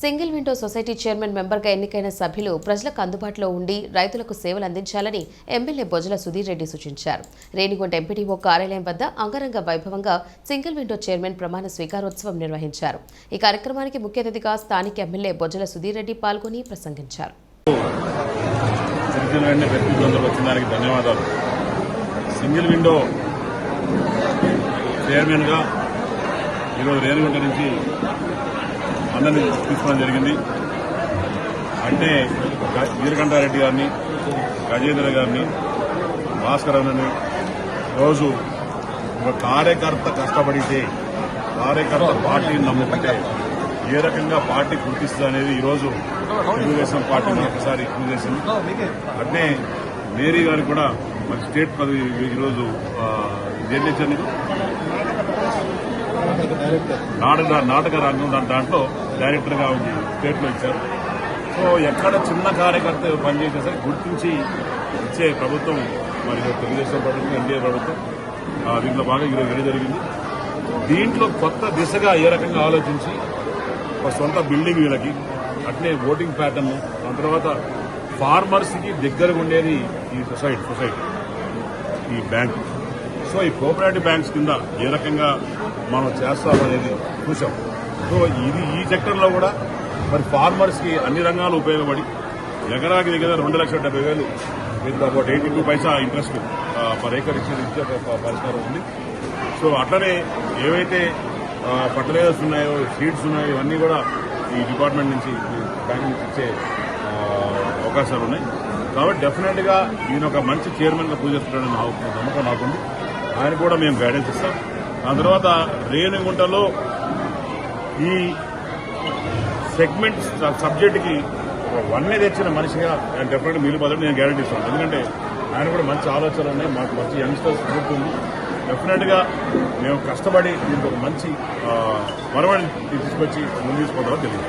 Single window society chairman మెంబర్గా ఎన్నికైన సభ్యులు ప్రజలకు అందుబాటులో ఉండి రైతులకు సేవలు అందించాలని ఎమ్మెల్యే బొజ్జల సుధీర్ రెడ్డి సూచించారు. రేణిగుంట ఎంపీడీఓ కార్యాలయం వద్ద అంగరంగ వైభవంగా సింగిల్ విండో చైర్మన్ ప్రమాణ స్వీకారోత్సవం నిర్వహించారు. ఈ కార్యక్రమానికి ముఖ్య అతిథిగా స్థానిక ఎమ్మెల్యే బొజ్జల సుధీర్ రెడ్డి పాల్గొని ప్రసంగించారు. ధన్యవాదాలు. సింగిల్ విండో చైర్మన్గా ఈరోజు రేణుగుంట నుంచి అందరినీ తీసుకోవడం జరిగింది. అంటే వీరకంఠారెడ్డి గారిని గజేంద్ర గారిని భాస్కర్ అన్నని రోజు ఒక కార్యకర్త కష్టపడితే కార్యకర్త పార్టీని నమ్ముకుంటే ఏ రకంగా పార్టీ గుర్తిస్తుంది అనేది ఈరోజు తెలుగుదేశం పార్టీ ఒకసారి ప్రూవ్ చేసింది అట్నే మేరీ గారు కూడా మరి స్టేట్ పదవి ఈరోజు ఆ, నాటక నాటక రంగం దాంట్లో డైరెక్టర్గా స్టేట్లో ఉంది ఇచ్చారు. సో ఎక్కడ చిన్న కార్యకర్త పనిచేసినా సరే గుర్తించి ఇచ్చే ప్రభుత్వం మరి తెలుగుదేశం ప్రభుత్వం ఎన్డీఏ ప్రభుత్వం దీంట్లో బాగా ఈరోజు వెళ్ళి జరిగింది. దీంట్లో కొత్త దిశగా ఏ రకంగా ఆలోచించి ఒక సొంత బిల్డింగ్ వీళ్ళకి అట్లే ఓటింగ్ ప్యాటర్న్ దాని తర్వాత ఫార్మర్స్కి దగ్గరగా ఉండేది ఈ సొసైటీ సొసైటీ ఈ బ్యాంక్. సో ఈ కోఆపరేటివ్ బ్యాంక్స్ కింద ఏ రకంగా మనం చేస్తామనేది చూసాం సో ఇది ఈ సెక్టర్లో కూడా మరి ఫార్మర్స్కి అన్ని రంగాలు ఉపయోగపడి ఎకరాకి దగ్గర రెండు లక్షల డెబ్బై వేలు with about eighty two paisa interest per acre ఇచ్చే ఇచ్చే ఒక పరిష్కారం ఉంది. సో అట్లనే ఏవైతే ఫర్టిలైజర్స్ ఉన్నాయో సీడ్స్ ఉన్నాయో ఇవన్నీ కూడా ఈ డిపార్ట్మెంట్ నుంచి బ్యాంక్ నుంచి ఇచ్చే అవకాశాలు ఉన్నాయి. కాబట్టి డెఫినెట్గా ఈయన ఒక మంచి చైర్మన్గా పూజ చేస్తున్నాడని నాకు నమ్మకం నాకుంది. ఆయన కూడా మేము గైడెన్స్ ఇస్తాం. ఆ తర్వాత రేణిగుంటలో ఈ సెగ్మెంట్ సబ్జెక్టుకి ఒక వన్నే తెచ్చిన మనిషిగా డెఫినెట్గా మీరు పదవి నేను గ్యారంటీ ఇస్తాను. ఎందుకంటే ఆయన కూడా మంచి ఆలోచనలు ఉన్నాయి మాకు మంచి యంగ్స్టర్స్ గ్రూప్ ఉంది మేము కష్టపడి దీనికి ఒక మంచి ఆ, మరవడి తీసుకొచ్చి ముందు తీసుకోవడం తెలియదు.